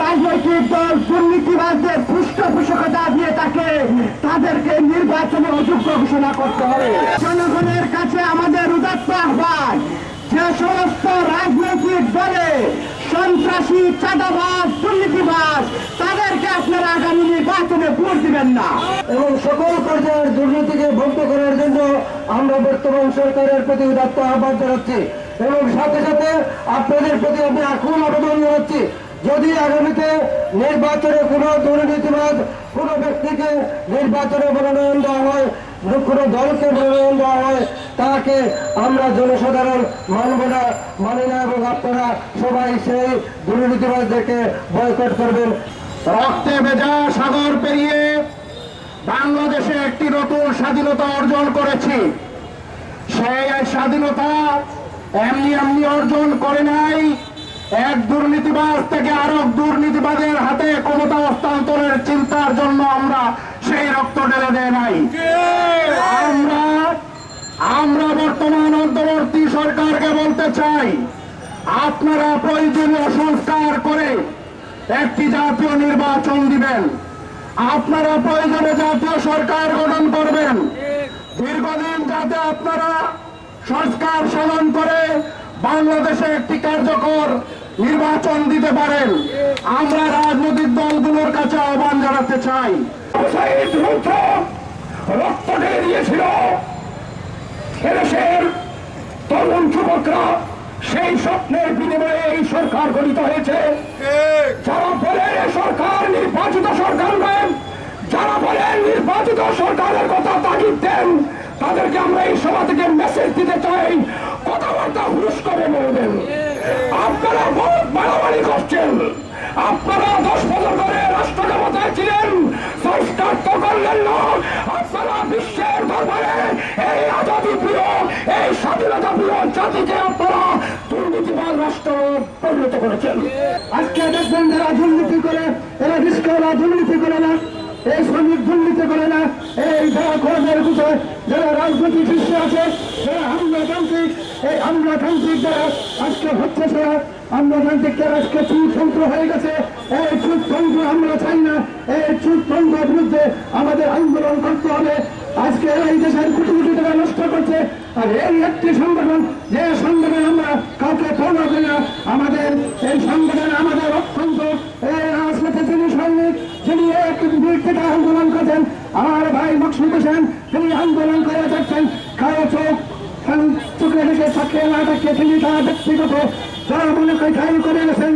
রাজনৈতিক দল দুর্নীতিবাজদের পৃষ্ঠপোষকতা দিয়ে থাকে তাদেরকে নির্বাচনে অযোগ্য ঘোষণা করতে হবে। জনগণের কাছে আমাদের উদাত্ত আহ্বান, যে সমস্ত রাজনৈতিক দলে সন্ত্রাসী, চাঁদাবাজ, দুর্নীতিবাজ, তাদেরকে আপনারা আগামী নির্বাচনে ভোট দিবেন না। এবং সকল পর্যায়ের দুর্নীতিকে বন্ধ করার জন্য আমরা বর্তমান সরকারের প্রতি উদাত্ত আহ্বান জানাচ্ছি। এবং সাথে সাথে আপনাদের প্রতি আমি এখন আবেদন জানাচ্ছি যদি আগামীতে নির্বাচনে কোনো দুর্নীতিবাদ কোনো ব্যক্তিকে নির্বাচনে মনোনয়ন দেওয়া হয় কোনো দলকে মনোনয়ন দেওয়া হয়, তাকে আমরা জনসাধারণ মানব না, মানি না এবং আপনারা সবাই সেই দুর্নীতিবাদদেরকে বয়কট করবেন। রক্তে ভেজা সাগর পেরিয়ে বাংলাদেশে একটি নতুন স্বাধীনতা অর্জন করেছি। সেই স্বাধীনতা এমনি এমনি অর্জন করে নাই। এক দুর্নীতিবাজ থেকে আরও দুর্নীতিবাদের হাতে ক্ষমতা হস্তান্তরের চিন্তার জন্য আমরা সেই রক্ত ঢেলে দেয় নাই। আমরা আমরা বর্তমান অন্তর্বর্তী সরকারকে বলতে চাই, আপনারা প্রয়োজনীয় সংস্কার করে একটি জাতীয় নির্বাচন দিবেন। আপনারা প্রয়োজনে জাতীয় সরকার গঠন করবেন। দীর্ঘদিন যাতে আপনারা সংস্কার সাধন করে বাংলাদেশে একটি কার্যকর নির্বাচন দিতে পারেন। আমরা রাজনৈতিক দলগুলোর কাছে আহ্বান জানাতে চাই। রক্ত ঢেলে দিয়েছিল। তরুণ যুবকরা সেই স্বপ্নের বিনিময়ে এই সরকার গঠিত হয়েছে। যারা বলেন সরকার নির্বাচিত সরকার নয়, যারা বলেন নির্বাচিত সরকারের কথা তাগিদ দেন, তাদেরকে আমরা এই সভা থেকে মেসেজ দিতে চাই। কথাবার্তা হুরুস করে বলবেন। আপনারা বহুত বাড়াবাড়ি করছেন। আপনারা দশ বছর ধরে রাষ্ট্র ক্ষমতায় ছিলেন। সংস্কার তো করলেন না। আপনারা বিশ্বের দরবারে এই আজাদি প্রিয়, এই স্বাধীনতা প্রিয় জাতিকে আপনারা দুর্নীতিবাদ রাষ্ট্র পরিণত করেছেন। আজকে দেখবেন যারা দুর্নীতি করে, এরা রিস্কওয়ালা দুর্নীতি করে না। এই শ্রমিক দুর্নীতি করে না। এই যারা কর্মের বিষয়, যারা রাজনৈতিক শীর্ষে আছে, যারা আমলাতান্ত্রিক এই আমলাতান্ত্রিক যারা আজকে হচ্ছে সেরা আমলাতান্ত্রিক যারা আজকে চুরতন্ত্র হয়ে গেছে। এই চুরতন্ত্র আমরা চাই না। এই চুরতন্ত্রের বিরুদ্ধে আমাদের আন্দোলন করতে হবে। আজকে এই দেশের কোটি কোটি টাকা নষ্ট করছে। আর এই একটি সংগঠন, যে সংগঠন আমরা কাউকে ফলো করি না, আমাদের এই সংগঠন আমাদের অত্যন্ত রাজনীতি যিনি সৈনিক, যিনি এক থেকে আন্দোলন করছেন, আমার ভাই মকসুদ হোসেন, তিনি আন্দোলন করে যাচ্ছেন। কারও চোখ তিনি তার ব্যক্তিগত যারা মনে করে করে গেছেন